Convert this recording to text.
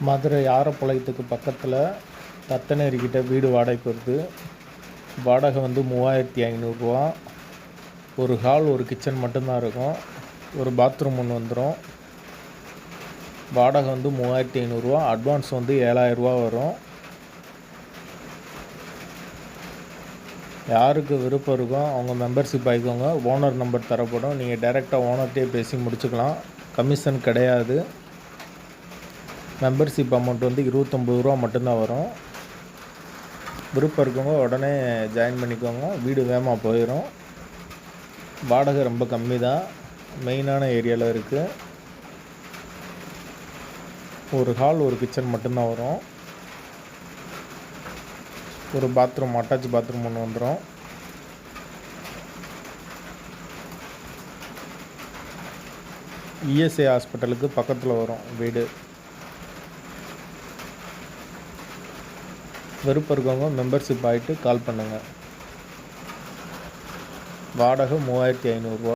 மதுரை ஆரப்பாளையத்துக்கு பக்கத்தில் தத்தனேரிக்கிட்ட வீடு வாடகைக்கு வருது. வாடகை வந்து மூவாயிரத்தி ஐநூறுரூவா ஒரு ஹால் ஒரு கிச்சன் மட்டும்தான் இருக்கும். ஒரு பாத்ரூம் ஒன்று வந்துடும் வாடகை வந்து மூவாயிரத்தி ஐநூறுரூவா அட்வான்ஸ் வந்து ஏழாயிரரூவா வரும். யாருக்கு விருப்பம் இருக்கோ அவங்க மெம்பர்ஷிப் ஆகிக்கோங்க. ஓனர் நம்பர் தரப்படும். நீங்கள் டைரெக்டாக ஓனர்கிட்டே பேசி முடிச்சுக்கலாம். கமிஷன் கிடையாது. மெம்பர்ஷிப் அமௌண்ட் வந்து இருபத்தொம்பது ரூபா மட்டும்தான் வரும். விருப்பம் இருக்கவங்க உடனே ஜாயின் பண்ணிக்கோங்க. வீடு வேகமாக போயிடும் வாடகை ரொம்ப கம்மி தான் மெயினான ஏரியாவில் இருக்குது ஒரு ஹால் ஒரு கிச்சன் மட்டும்தான் வரும். ஒரு பாத்ரூம் அட்டாச் பாத்ரூம் ஒன்று வந்துடும் இஎஸ்ஐ ஹாஸ்பிட்டலுக்கு பக்கத்தில் வரும் வீடு. விருப்பம் இருக்கவங்க மெம்பர்ஷிப் ஆகிட்டு கால் பண்ணுங்கள் வாடகை மூவாயிரத்தி ஐநூறுரூவா